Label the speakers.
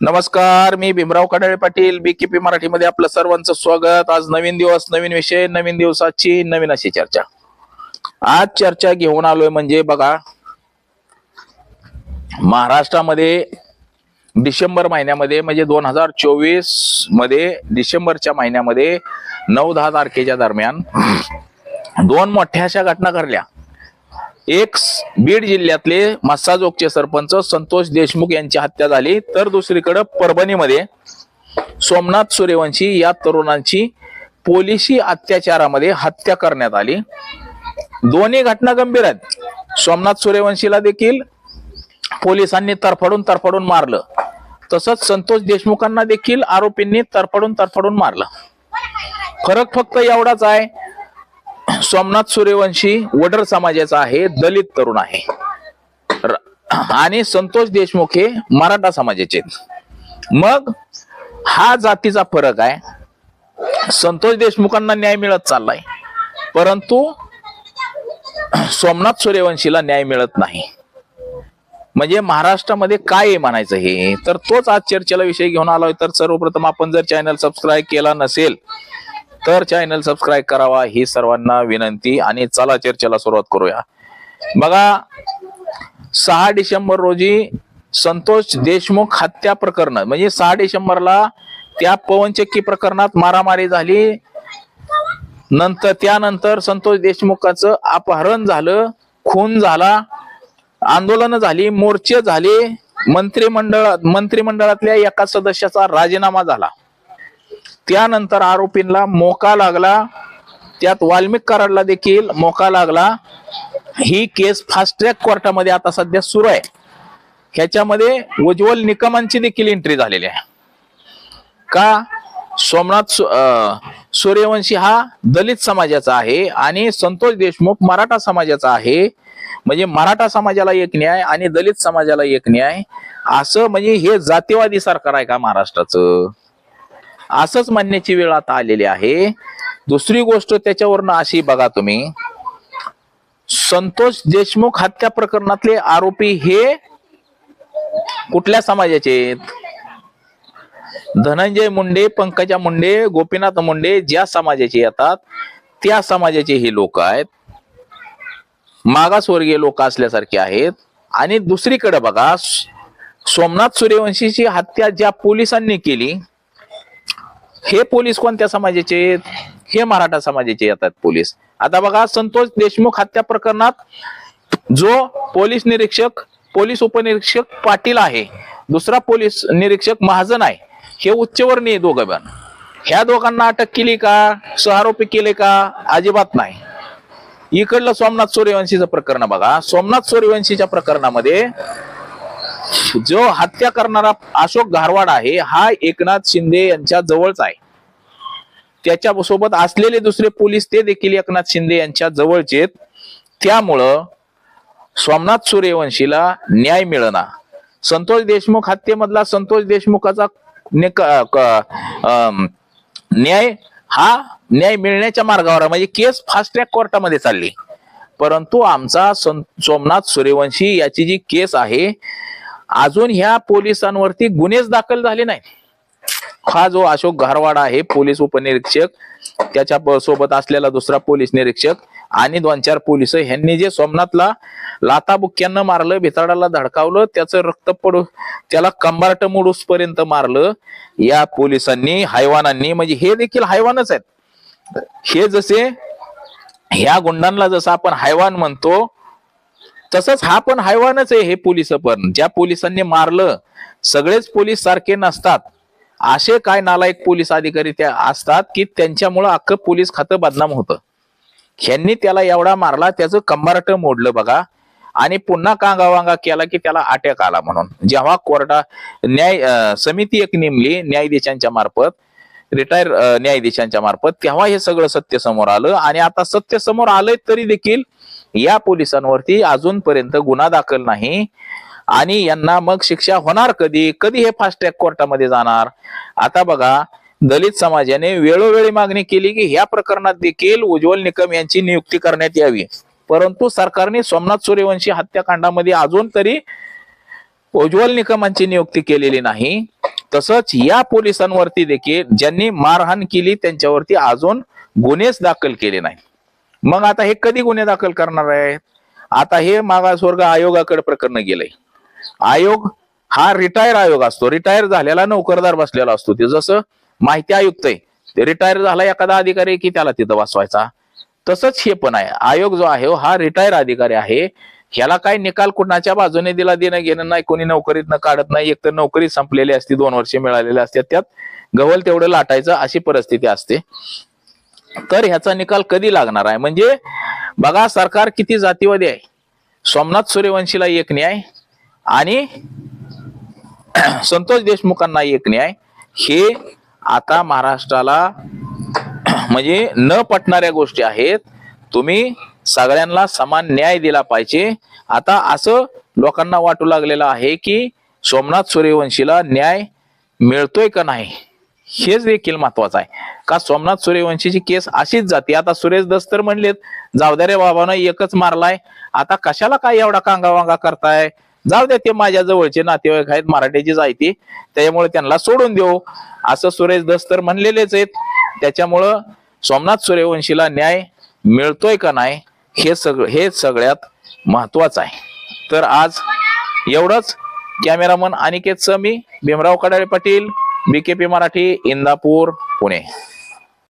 Speaker 1: नमस्कार मी भीमराव कडाळे पाटील बीकेपी मराठीमध्ये आपलं सर्वांचं स्वागत. आज नवीन दिवस नवीन विषय नवीन दिवसाची नवीन अशी चर्चा. आज चर्चा घेऊन आलोय म्हणजे बघा महाराष्ट्रामध्ये डिसेंबर महिन्यामध्ये म्हणजे दोन हजार चोवीसमध्ये डिसेंबरच्या महिन्यामध्ये नऊ दहा तारखेच्या दरम्यान दोन मोठ्या अशा घटना घडल्या. एक बीड जिल्ह्यातले मस्साजोगचे सरपंच संतोष देशमुख यांची हत्या झाली. तर दुसरीकडे परभणीमध्ये सोमनाथ सूर्यवंशी या तरुणांची पोलिसी अत्याचारामध्ये हत्या करण्यात आली. दोन्ही घटना गंभीर आहेत. सोमनाथ सूर्यवंशीला देखील पोलिसांनी तरफडून तरफडून मारलं. तसंच संतोष देशमुखांना देखील आरोपींनी तरफडून तरफडून मारलं. फरक फक्त एवढाच आहे सोमनाथ सूर्यवंशी वडर समाजाचा आहे दलित तरुण आहे. आणि संतोष देशमुख हे मराठा समाजाचे मग हा जातीचा फरक आहे. संतोष देशमुखांना न्याय मिळत चाललाय. परंतु सोमनाथ सूर्यवंशीला न्याय मिळत नाही. म्हणजे महाराष्ट्रामध्ये काय म्हणायचं हे? तर तोच आज चर्चेला विषय घेऊन आलोय. तर सर्वप्रथम आपण जर चॅनल सबस्क्राईब केला नसेल तर चॅनल सबस्क्राईब करावा ही सर्वांना विनंती आणि चला चर्चेला सुरुवात करूया. बघा सहा डिसेंबर रोजी संतोष देशमुख हत्या प्रकरण म्हणजे सहा डिसेंबरला त्या पवनचक्की प्रकरणात मारामारी झाली. नंतर त्यानंतर संतोष देशमुखाचं अपहरण झालं खून झाला आंदोलन झाली मोर्चे झाले मंत्रिमंडळ मंत्रिमंडळातल्या एका सदस्याचा राजीनामा झाला. त्यानंतर आरोपींना मोका लागला. त्यात वाल्मिक कराडला देखील मोका लागला. ही केस फास्ट ट्रॅक कोर्टामध्ये आता सध्या सुरू आहे. ह्याच्यामध्ये उज्ज्वल निकमांची देखील एंट्री झालेली आहे. का? सोमनाथ अं, सूर्यवंशी हा दलित समाजाचा आहे आणि संतोष देशमुख मराठा समाजाचा आहे. म्हणजे मराठा समाजाला एक न्याय आणि दलित समाजाला एक न्याय. असं म्हणजे हे जातीवादी सरकार आहे का महाराष्ट्राचं? असंच म्हणण्याची वेळ आता आलेली आहे. दुसरी गोष्ट त्याच्यावरनं अशी बघा तुम्ही. संतोष देशमुख हत्या प्रकरणातले आरोपी हे कुठल्या समाजाचे आहेत? धनंजय मुंडे पंकजा मुंडे गोपीनाथ मुंडे ज्या समाजाचे येतात त्या समाजाचे हे लोक आहेत. मागासवर्गीय लोक असल्यासारखे आहेत. आणि दुसरीकडे बघा सोमनाथ सूर्यवंशीची हत्या ज्या पोलिसांनी केली हे पोलीस कोणत्या समाजाचे आहेत? हे मराठा समाजाचे येतात पोलीस. आता बघा संतोष देशमुख हत्या प्रकरणात जो पोलीस निरीक्षक पोलीस उपनिरीक्षक पाटील आहे दुसरा पोलीस निरीक्षक महाजन आहे हे उच्चवर्णीय दोघं पण. ह्या दोघांना अटक केली का? सहारोपी केले का? अजिबात नाही. इकडलं सोमनाथ सूर्यवंशीचं प्रकरण बघा. सोमनाथ सूर्यवंशीच्या प्रकरणामध्ये जो हत्या करणारा अशोक घारवाड आहे हा एकनाथ शिंदे यांच्या जवळच आहे. त्याच्या सोबत असलेले दुसरे पोलीस ते देखील एकनाथ शिंदे यांच्या जवळचे आहेत. त्यामुळं सोमनाथ सूर्यवंशीला न्याय मिळणार संतोष देशमुख हत्येमधला संतोष देशमुखाचा न्याय हा न्याय मिळण्याच्या मार्गावर म्हणजे केस फास्ट ट्रॅक कोर्टामध्ये चालली. परंतु आमचा सं- सोमनाथ सूर्यवंशी याची जी केस आहे अजून ह्या पोलिसांवरती गुन्हेच दाखल झाले नाही हा जो अशोक घारवाडा आहे पोलीस उपनिरीक्षक त्याच्या सोबत असलेला दुसरा पोलीस निरीक्षक आणि दोन चार पोलीस ह्यांनी जे सोमनाथला लाताबुक्क्यानं मारलं भिताडाला धडकावलं त्याचं रक्त पडू त्याला कंबार्ट मोडूस पर्यंत मारलं या पोलिसांनी हैवानांनी म्हणजे हे देखील हैवानच आहेत. हे जसे ह्या गुंडांना जसं आपण हैवान म्हणतो तसंच हा पण हैवानच आहे हे पोलीस पण. ज्या पोलिसांनी मारलं सगळेच पोलीस सारखे नसतात. असे काय नालायक पोलीस अधिकारी त्या असतात की त्यांच्यामुळं अख्खं पोलीस खातं बदनाम होतं. ह्यांनी त्याला एवढा मारला त्याचं कंबारट मोडलं बघा. आणि पुन्हा कांगावांगा केला की त्याला अटॅक आला म्हणून. जेव्हा कोर्टा न्याय समिती एक नेमली न्यायाधीशांच्या मार्फत रिटायर न्यायाधीशांच्या मार्फत तेव्हा हे सगळं सत्य समोर आलं. आणि आता सत्य समोर आलंय तरी देखील या पोलिसांवरती अजूनपर्यंत गुन्हा दाखल नाही. आणि यांना मग शिक्षा होणार कधी? कधी हे फास्ट ट्रॅक कोर्टामध्ये जाणार? आता बघा दलित समाजाने वेळोवेळी मागणी केली की ह्या प्रकरणात देखील उज्ज्वल निकम यांची नियुक्ती करण्यात यावी. परंतु सरकारने सोमनाथ सूर्यवंशी हत्याकांडामध्ये अजून तरी उज्ज्वल निकमांची नियुक्ती केलेली नाही. तसंच या पोलिसांवरती देखील ज्यांनी मारहाण केली त्यांच्यावरती अजून गुन्हेच दाखल केले नाही मग आता हे कधी गुन्हे दाखल करणार आहेत आता हे मागासवर्ग आयोगाकडे प्रकरण गेलंय. आयोग हा रिटायर आयोग असतो. रिटायर झालेला नोकरदार बसलेला असतो. ते जसं माहिती आयुक्त आहे ते रिटायर झाला एखादा अधिकारी की त्याला तिथं वाचवायचा तसंच हे पण आहे. आयोग जो आहे हा रिटायर अधिकारी आहे. ह्याला काय निकाल कुणाच्या बाजूने दिला देणं घेणं नाही कोणी नोकरीतनं काढत नाही. एक तर नोकरी संपलेली असते दोन वर्ष मिळालेली असतात. त्यात गवल तेवढं लाटायचं अशी परिस्थिती असते. तर ह्याचा निकाल कधी लागणार आहे? म्हणजे बघा सरकार किती जातीवादी आहे. सोमनाथ सूर्यवंशीला एक न्याय आणि संतोष देशमुखांना एक न्याय. हे आता महाराष्ट्राला म्हणजे न पटणाऱ्या गोष्टी आहेत. तुम्ही सगळ्यांना समान न्याय दिला पाहिजे. आता असं लोकांना वाटू लागलेलं आहे की सोमनाथ सूर्यवंशीला न्याय मिळतोय का नाही? हेच देखील महत्वाचं आहे. का सोमनाथ सूर्यवंशीची केस अशीच जाते. आता सुरेश दस्तर म्हणलेत जाऊ द्या रे बाबानं एकच मारलाय. आता कशाला काय एवढा कांगावांगा करताय? जाऊ द्या ते माझ्या जवळचे नातेवाईक आहेत मराठीची जायती त्याच्यामुळे त्यांना सोडून देऊ. असं सुरेश दस्तर म्हणलेलेच आहेत. त्याच्यामुळं सोमनाथ सूर्यवंशीला न्याय मिळतोय का नाही हे सगळं हे सगळ्यात महत्वाचं आहे. तर आज एवढंच. कॅमेरामन अनिकेतचं मी भीमराव कडाळे पाटील. बीकेपी मराठी इंदापूर पुणे.